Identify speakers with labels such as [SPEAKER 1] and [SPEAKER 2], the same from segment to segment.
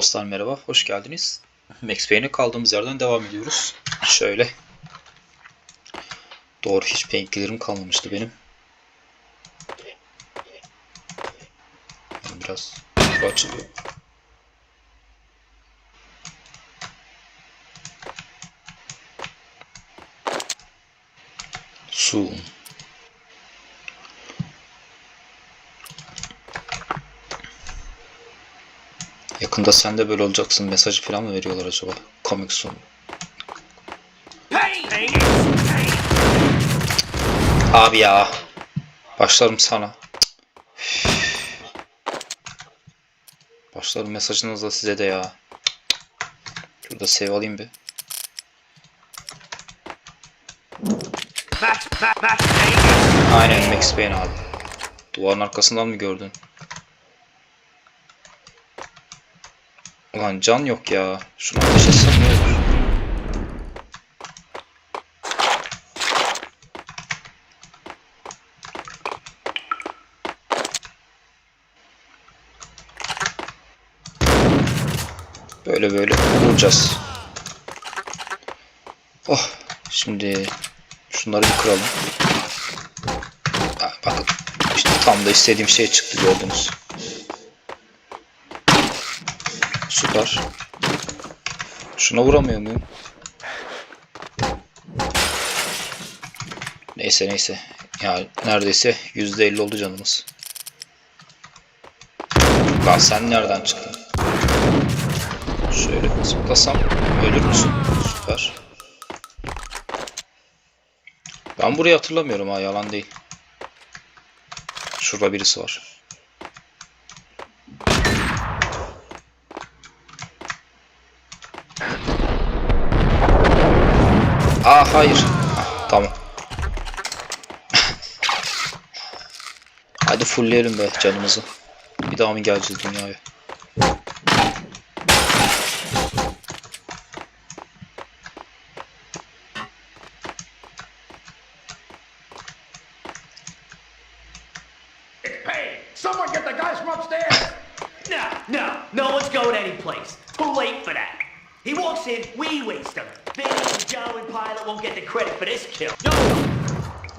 [SPEAKER 1] Dostlar merhaba, hoş geldiniz. Max Payne'e kaldığımız yerden devam ediyoruz. Şöyle. Doğru, hiç painkillerim kalmamıştı benim. Biraz açılıyor. Su. Yakında sen de böyle olacaksın mesajı falan mı veriyorlar acaba? Comic soon. Abi ya. Başlarım sana. Başlarım mesajınızla size de ya. Şurada save alayım bir. Aynen Max Payne abi. Duvarın arkasından mı gördün? Ulan can yok ya. Şunu ateş etsem ne? Böyle böyle vuracağız. Oh, şimdi şunları bir kıralım. Ha, bakın işte tam da istediğim şey çıktı gördünüz. Süper. Şuna vuramıyor muyum? Neyse neyse. Ya neredeyse %50 oldu canımız. Lan sen nereden çıktın? Şöyle zıplasam ölür müsün? Süper. Ben burayı hatırlamıyorum ha yalan değil. Şurada birisi var. Aa hayır. Tamam. Hadi fullleyelim be canımızı. Bir daha mı geleceğiz dünyaya?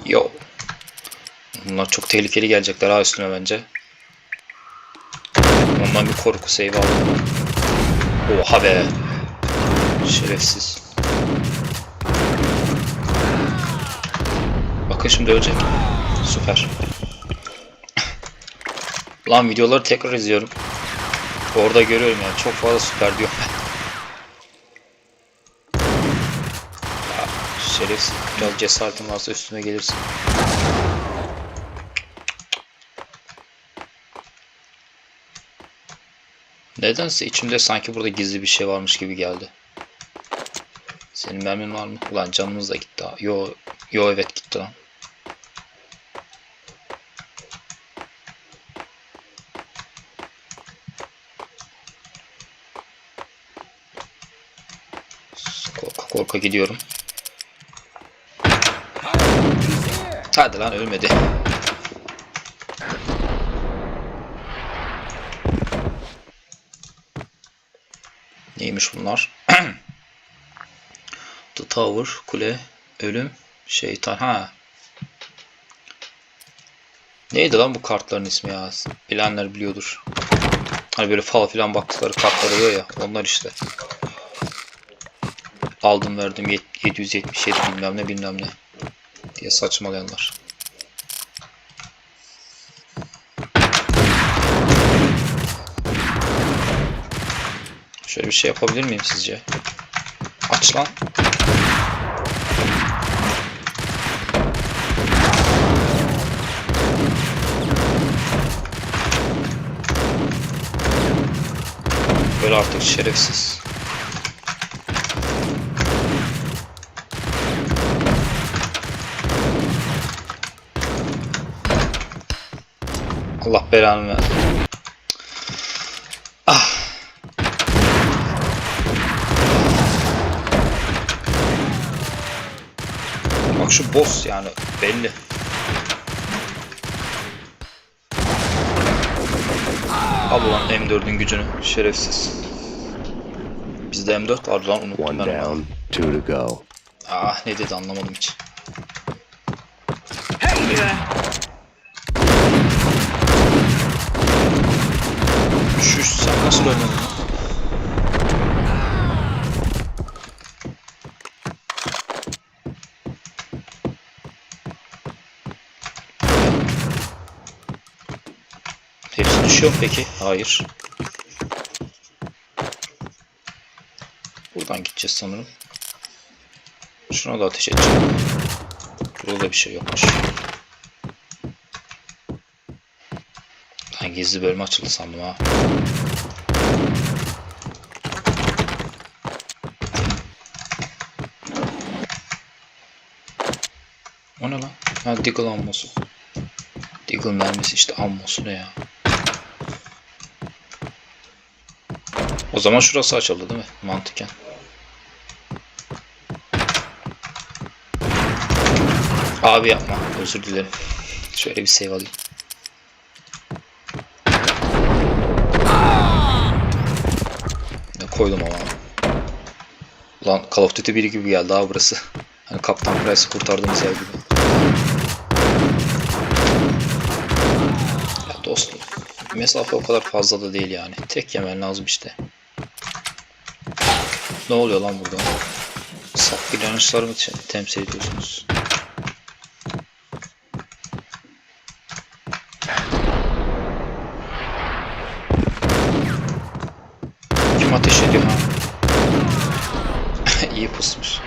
[SPEAKER 1] Yo. Bunlar çok tehlikeli gelecekler ha üstüme bence. Ondan bir korku save aldım. Oha be. Şerefsiz. Bakın şimdi ölecek. Süper. Lan videoları tekrar izliyorum. Orada görüyorum yani çok fazla süper diyor. ya, şerefsiz. Biraz cesaretin varsa üstüme gelirsin. Nedense içimde sanki burada gizli bir şey varmış gibi geldi. Senin mermin var mı? Ulan canımız da gitti ha. Yo, yo evet gitti lan. Korka korka gidiyorum. Hadi lan ölmedi. Neymiş bunlar? The Tower, kule, ölüm, şeytan. Ha. Neydi lan bu kartların ismi ya? Bilenler biliyordur. Hani böyle fal filan baktıkları kartlar oluyor ya. Onlar işte. Aldım verdim yet- 777 bilmem ne bilmem ne. Diye saçmalayanlar. Şöyle bir şey yapabilir miyim sizce? Aç lan. Böyle artık şerefsiz. Allah belanı versin. Ah. Bak şu boss yani belli. Al ulan M4'ün gücünü şerefsiz. Bizde M4 vardı lan unuttum
[SPEAKER 2] One
[SPEAKER 1] ben onu.
[SPEAKER 2] down, two to go.
[SPEAKER 1] Ah ne dedi anlamadım hiç.
[SPEAKER 3] Hey there!
[SPEAKER 1] Şu sen nasıl ölmedin? Hepsi düşüyor peki? Hayır. Buradan gideceğiz sanırım. Şuna da ateş edeceğim. Burada da bir şey yokmuş. Gizli bölme açıldı sandım ha. O ne lan? Ha Deagle ammosu. Deagle mermisi işte ammosu ne ya? O zaman şurası açıldı değil mi? Mantıken. Abi yapma. Özür dilerim. Şöyle bir save alayım. Koydum ama. Lan Call of Duty 1 gibi geldi ha burası. Hani Kaptan Price'ı kurtardığımız yer gibi. Ya dostum. Mesafe o kadar fazla da değil yani. Tek yemen lazım işte. Ne oluyor lan burada? Saf inançlar mı te- temsil ediyorsunuz? Kim ateş ediyor ha? İyi pusmuş.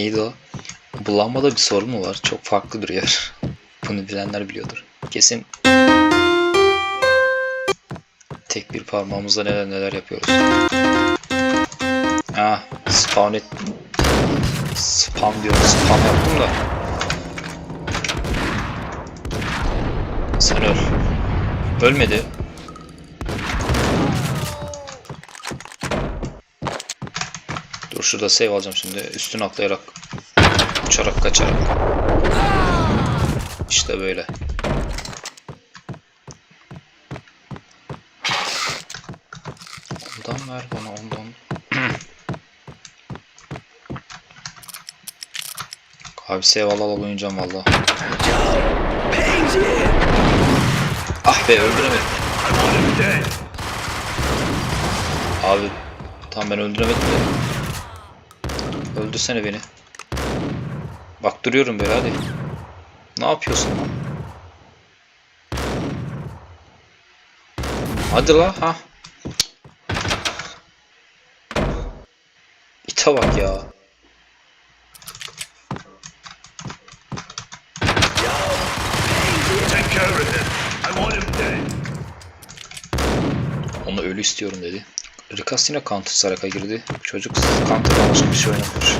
[SPEAKER 1] Neydi o? Bulanmada bir sorun mu var? Çok farklı duruyor. Bunu bilenler biliyordur. Kesin tek bir parmağımızla neler neler yapıyoruz. Ah, spawn et... Spam diyorum, spam yaptım da. Sen öl. Ölmedi. Şurada save alacağım şimdi. Üstüne atlayarak. Uçarak kaçarak. İşte böyle. Ondan ver bana ondan. Abi save al al oynayacağım valla. Ah be öldüremedim. Abi tam ben öldüremedim. Öldürsene beni. Bak duruyorum böyle hadi. Ne yapıyorsun lan? Hadi la ha. İte bak ya.
[SPEAKER 3] Dead!
[SPEAKER 1] Onu ölü istiyorum dedi. Rikas yine Counter Strike'a girdi. Çocuk Counter'dan başka bir şey oynamıyor.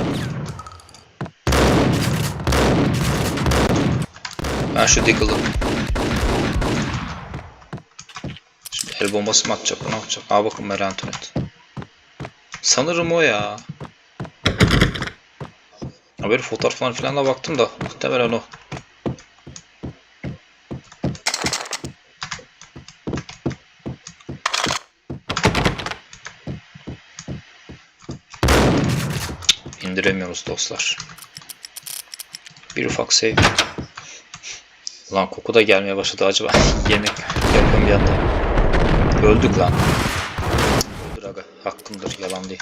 [SPEAKER 1] Ben şu Deagle'ı Şimdi el bombası mı atacak? Ne yapacak? Aa bakın Mary Antoinette. Sanırım o ya. Böyle fotoğraflarına falan da baktım da muhtemelen o. İndiremiyoruz dostlar. Bir ufak save. Lan koku da gelmeye başladı acaba. Yemek yapıyorum bir anda. Öldük lan. Öldür aga. Hakkımdır. Yalan değil.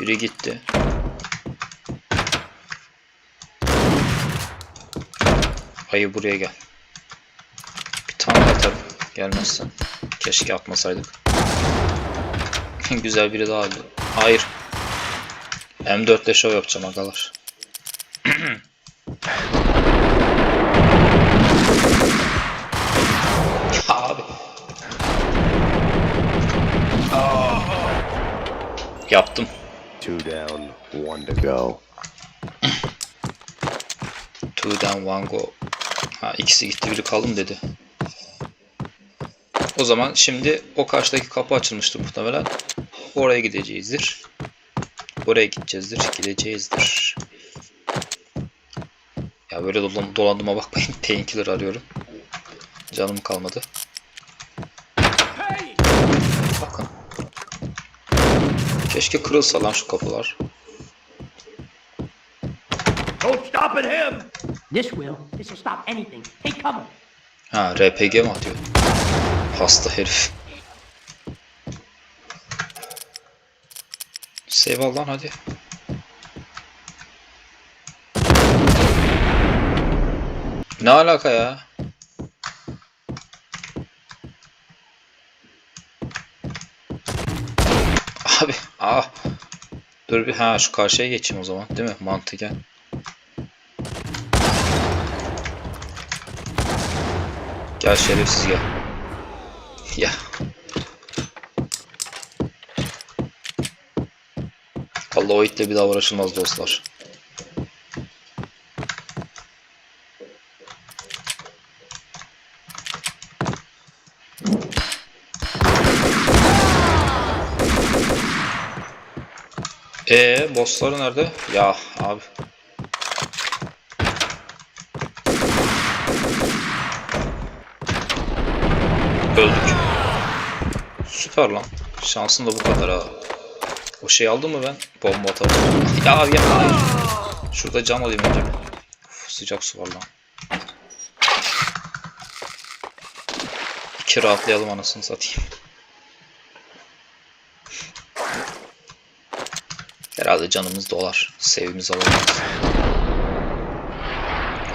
[SPEAKER 1] Biri gitti. Ayı buraya gel. Bir tane atarım. Gelmezsen. Keşke atmasaydık. Güzel biri daha. Hayır. M4 ile show yapacağım agalar. Abi. Yaptım.
[SPEAKER 2] Two down, one to go.
[SPEAKER 1] Two down one go. Ha ikisi gitti biri kaldı mı dedi. O zaman şimdi o karşıdaki kapı açılmıştır muhtemelen. Oraya gideceğizdir. Oraya gideceğizdir. Gideceğizdir. Ya böyle dolan, dolandığıma bakmayın. Painkiller arıyorum. Canım kalmadı. Bakın. Keşke kırılsa lan şu kapılar.
[SPEAKER 4] No stopping him!
[SPEAKER 5] This will. This will stop anything. Take cover.
[SPEAKER 1] Ha RPG mi atıyor? Hasta herif. Save al lan hadi. Ne alaka ya? Abi ah. Dur bir ha şu karşıya geçeyim o zaman değil mi? Mantıken. Gel şerefsiz gel. Ya. Allah o itle bir daha uğraşılmaz dostlar. Ee, bossları nerede? Ya abi. Öldük. Süper lan. Şansın da bu kadar ha. O şey aldım mı ben? Bomba atarım. ya abi ya hayır. Şurada can alayım önce. Uf, sıcak su var lan. İki rahatlayalım anasını satayım. Herhalde canımız dolar. Sevimiz alamayız.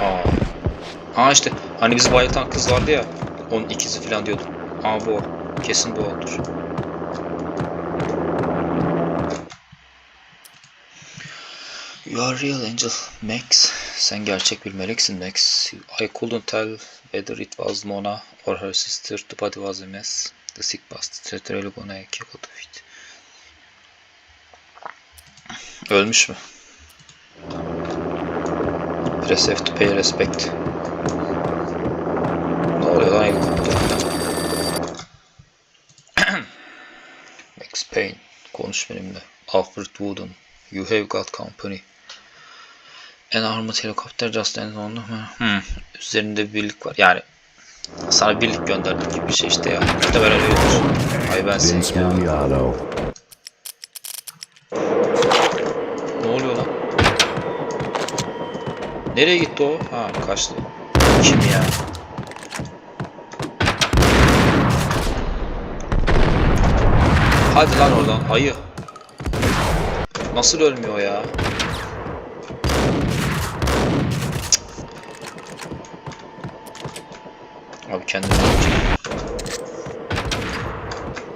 [SPEAKER 1] Aa. Aa işte hani bizi bayıltan kız vardı ya. Onun ikizi falan diyordum. Aa bu o. Kesin bu odur. You are real angel, Max. Sen gerçek bir meleksin Max. I couldn't tell whether it was Mona or her sister. The body was a mess. The sick bastard really gonna kick out of it. Ölmüş mü? Press F to pay respect. Ne oluyor lan helikopter? Payne. Konuş benimle. Alfred Wooden. You have got company. An armored helicopter just landed on. Hmm. Üzerinde bir birlik var. Yani sana birlik gönderdik gibi bir şey işte ya. Muhtemelen öyledir. Ay ben seni ya. Ne oluyor lan? Nereye gitti o? Ha kaçtı. Kim ya? Hadi lan oradan ayı. Nasıl ölmüyor ya? Abi kendini.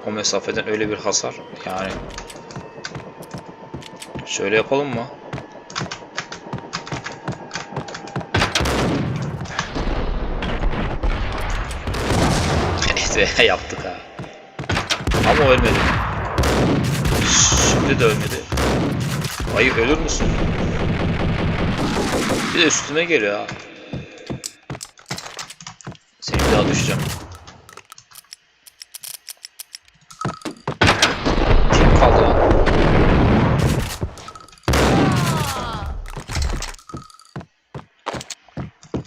[SPEAKER 1] O mesafeden öyle bir hasar yani Şöyle yapalım mı? Be, yaptık ha. Ama o ölmedi. Şimdi de ölmedi. Ayı ölür müsün? Bir de üstüme geliyor ha. Seni daha düşeceğim. Kim kaldı lan?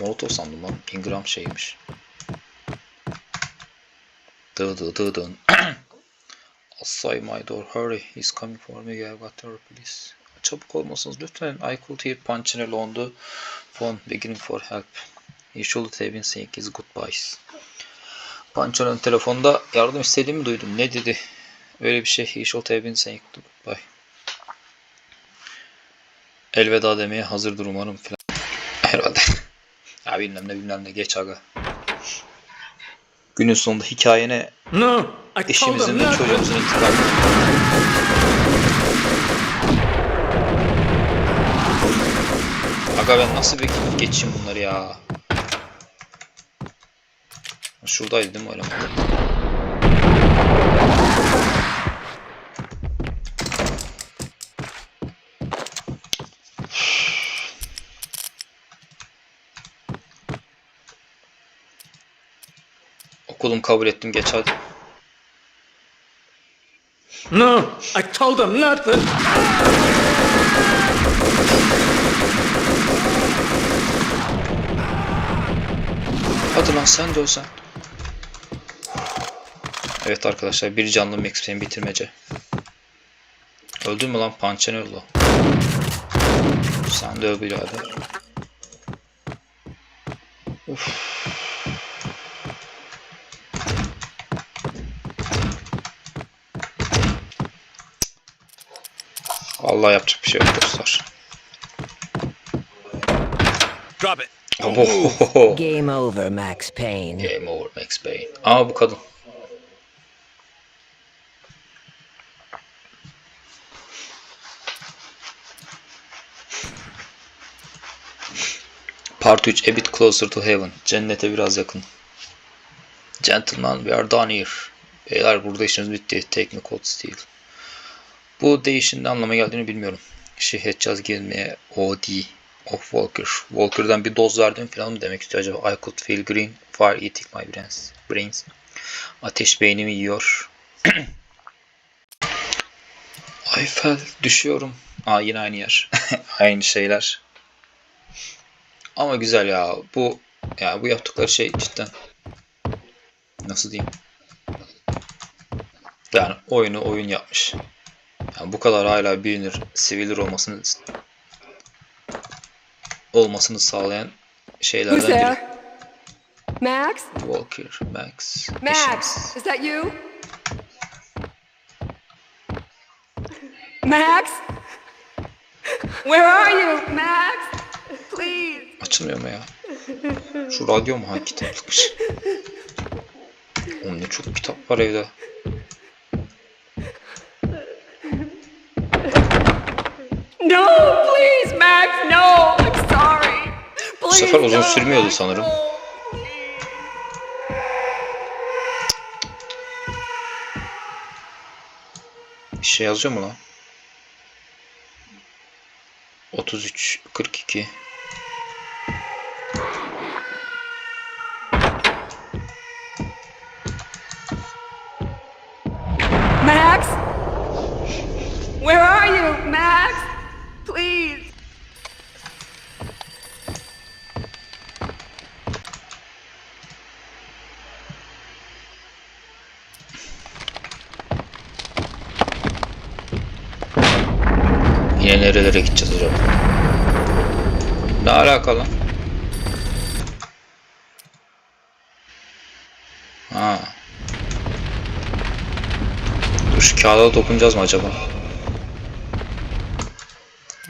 [SPEAKER 1] Molotov sandım lan. Ingram şeymiş. Dı dı dı dın. Outside my door. Hurry. He's coming for me. I've got her please. Çabuk olmasınız lütfen. I could hear Punchinello on the phone begging for help. He should have been saying his goodbyes. Punchinello'nun telefonda yardım istediğimi duydum. Ne dedi? Öyle bir şey. He should have been saying goodbye. Elveda demeye hazırdır umarım falan. Herhalde. Ya bilmem ne bilmem ne geç aga. Günün sonunda hikayene
[SPEAKER 3] No,
[SPEAKER 1] eşimizin ve çocuğumuzun intikamını Aga ben nasıl bir geçeyim bunları ya? Şuradaydı değil mi o eleman? Okulum kabul ettim geç hadi.
[SPEAKER 3] No, I told him nothing.
[SPEAKER 1] Hadi lan sen de ölsen. Evet arkadaşlar bir canlı Max Payne bitirmece. Öldün mü lan? Pançen öldü. Sen de öl birader. Vallahi yapacak bir şey yok dostlar.
[SPEAKER 4] Drop it.
[SPEAKER 1] Ohohoho.
[SPEAKER 6] Game over, Max Payne.
[SPEAKER 1] Game over Max Payne. Aa bu kadın. Part 3 A bit closer to heaven. Cennete biraz yakın. Gentlemen we are done here. Beyler burada işimiz bitti. Take me cold steel. Bu değişin ne anlama geldiğini bilmiyorum. Given me OD of Walker. Walker'dan bir doz verdim falan mı demek istiyor acaba? I could feel green fire eating my brains. brains. Ateş beynimi yiyor. I fell. Düşüyorum. Aa yine aynı yer. aynı şeyler. Ama güzel ya. Bu ya bu yaptıkları şey cidden nasıl diyeyim? Yani oyunu oyun yapmış. Yani bu kadar hala bilinir, sevilir olmasını olmasını sağlayan şeylerden biri.
[SPEAKER 7] Max?
[SPEAKER 1] Walker, Max.
[SPEAKER 7] Max, is that you? Max? Where are you, Max? Please.
[SPEAKER 1] Açılmıyor mu ya? Şu radyo mu? Ha kitaplıkmış. Oğlum ne çok kitap var evde.
[SPEAKER 7] No, please, Max, no. I'm sorry.
[SPEAKER 1] Bu
[SPEAKER 7] Please
[SPEAKER 1] sefer uzun
[SPEAKER 7] don't,
[SPEAKER 1] sürmüyordu sanırım.
[SPEAKER 7] no.
[SPEAKER 1] Bir şey yazıyor mu lan? 33, 42. nerelere gideceğiz acaba? Ne alakalı? Ha. Dur şu kağıda dokunacağız mı acaba?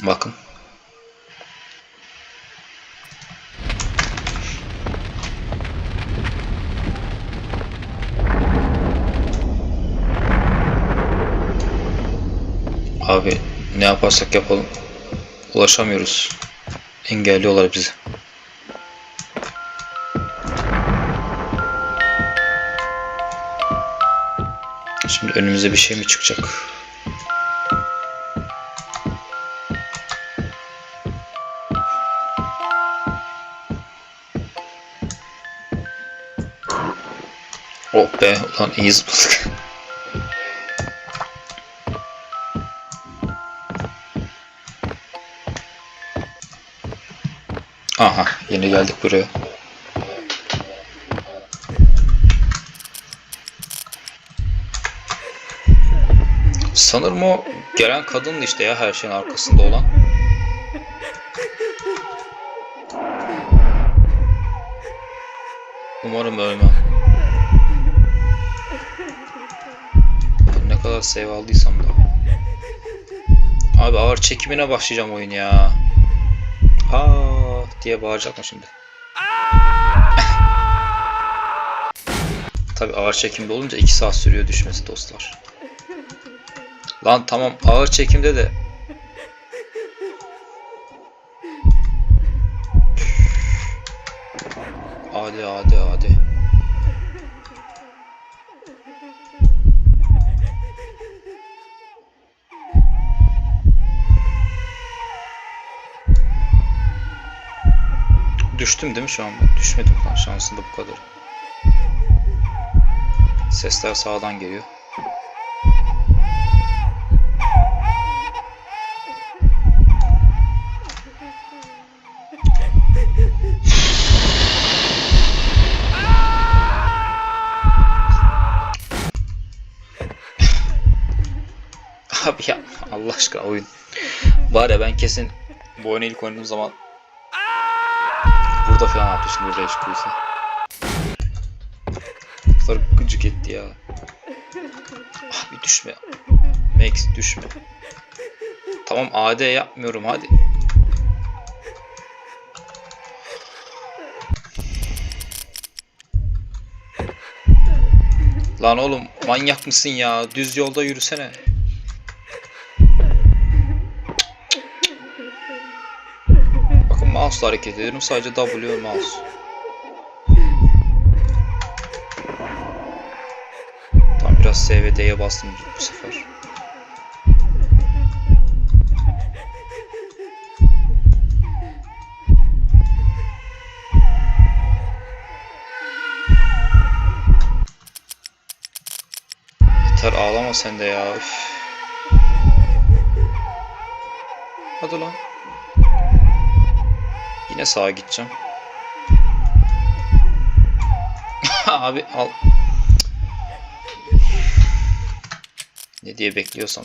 [SPEAKER 1] Bakın. Abi ne yaparsak yapalım ulaşamıyoruz. Engelliyorlar bizi. Şimdi önümüze bir şey mi çıkacak? Oh be ulan iyi zıpladık. Yeni geldik buraya. Sanırım o gelen kadındı işte ya her şeyin arkasında olan. Umarım ölmem. Ne kadar save aldıysam da. Abi ağır çekimine başlayacağım oyun ya. Aa diye bağıracak mı şimdi? Tabi ağır çekimde olunca 2 saat sürüyor düşmesi dostlar. Lan tamam ağır çekimde de Düştüm değil mi şu an? Düşmedim lan şansında bu kadar. Sesler sağdan geliyor. Abi ya Allah aşkına oyun. Var ya ben kesin bu oyunu ilk oynadığım zaman burada falan atmışımdır Rage Quit'i. Bu kadar gıcık etti ya. Ah bir düşme. Max düşme. Tamam AD yapmıyorum hadi. Lan oğlum manyak mısın ya? Düz yolda yürüsene. Mouse'la hareket ediyorum. Sadece W mouse. Tam biraz S ve D'ye bastım bu sefer. Yeter ağlama sen de ya. Üf. Hadi lan. Yine sağa gideceğim. Abi al. Ne diye bekliyorsam.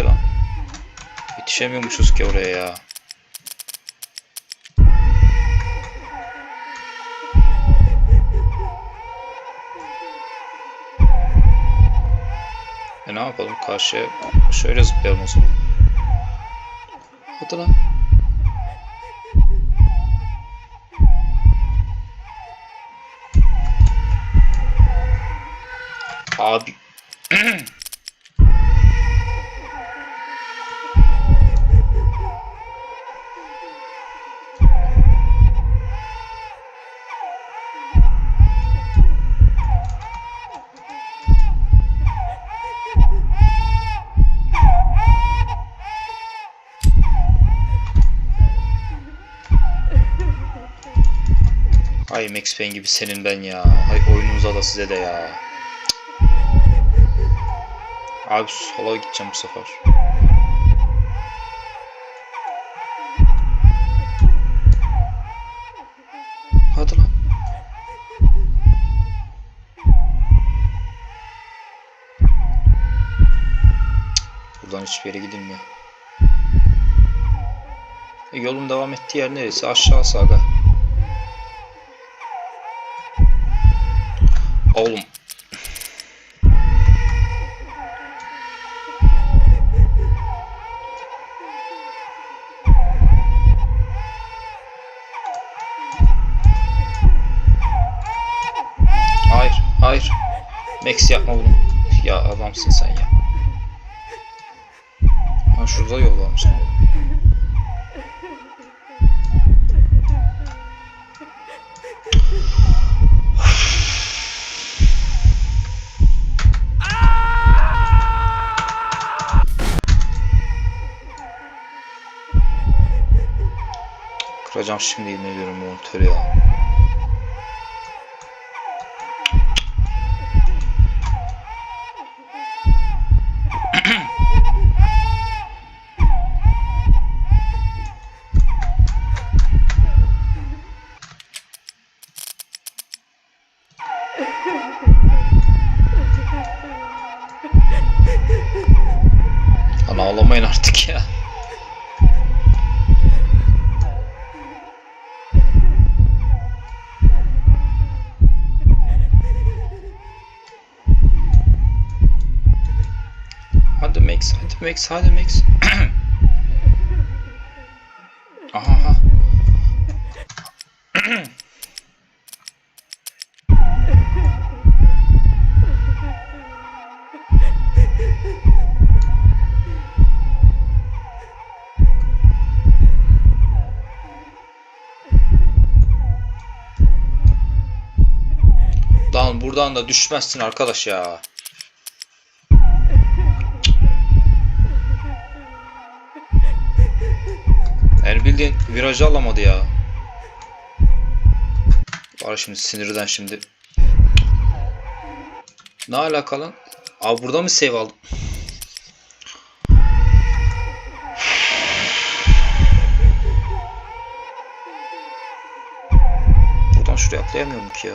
[SPEAKER 1] Ki lan? Yetişemiyormuşuz ki oraya ya. E ne yapalım karşıya şöyle zıplayalım o zaman. Hadi lan. Abi Max Payne gibi senin ben ya. Ay oyununuza da size de ya. Abi sola gideceğim bu sefer. Hadi lan. Buradan hiçbir yere gidilmiyor. E, yolun devam ettiği yer neresi? Aşağısı aga. Kıracağım şimdi yemin ediyorum monitörü ya. Hadi Max, hadi Max, hadi Max. aha, aha. Lan buradan da düşmezsin arkadaş ya. Bildiğin virajı alamadı ya. Var şimdi sinirden şimdi. Ne alaka lan? Abi burada mı save aldım? Buradan şuraya atlayamıyorum ki ya.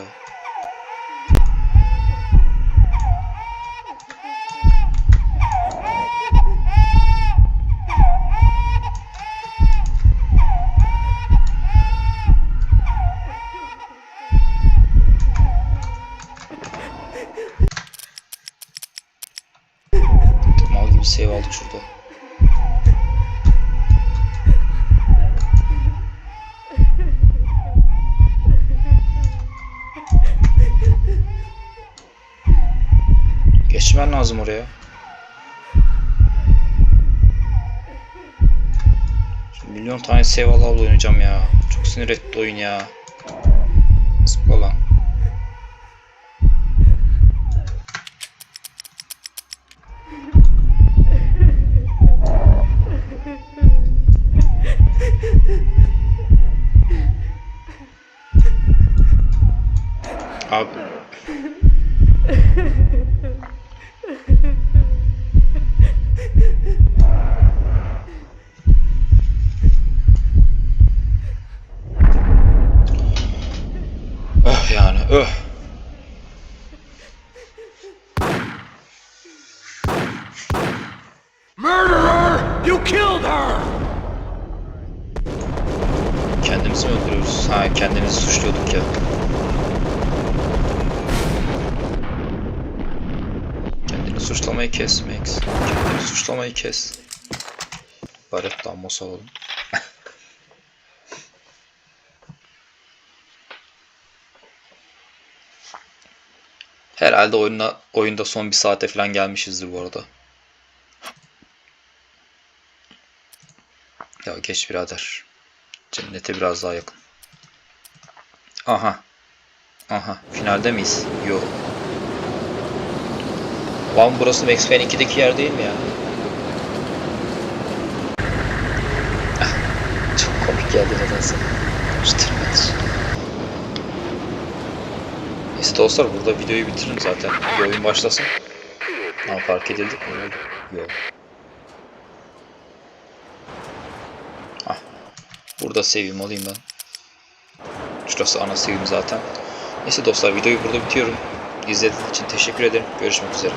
[SPEAKER 1] Save ala ala oynayacağım ya. Çok sinir etti oyun ya. Zıpla lan. Abi Öh yani öh.
[SPEAKER 4] Murderer! You killed her!
[SPEAKER 1] Kendimizi mi öldürüyoruz? Ha kendimizi suçluyorduk ya. Kendini suçlamayı kes Max. Kendini suçlamayı kes. Baret damboz alalım. Herhalde oyunda, oyunda son bir saate falan gelmişizdir bu arada. Ya geç birader. Cennete biraz daha yakın. Aha. Aha. Finalde miyiz? Yok. Lan burası Max Payne 2'deki yer değil mi ya? Ah, Çok komik geldi nedense. Karıştırmaz. Dostlar burada videoyu bitiririm zaten. Bir oyun başlasın. Ha fark edildik mi? Yok. Ah. Burada seveyim alayım ben. Şurası ana sevim zaten. Neyse dostlar videoyu burada bitiyorum. İzlediğiniz için teşekkür ederim. Görüşmek üzere.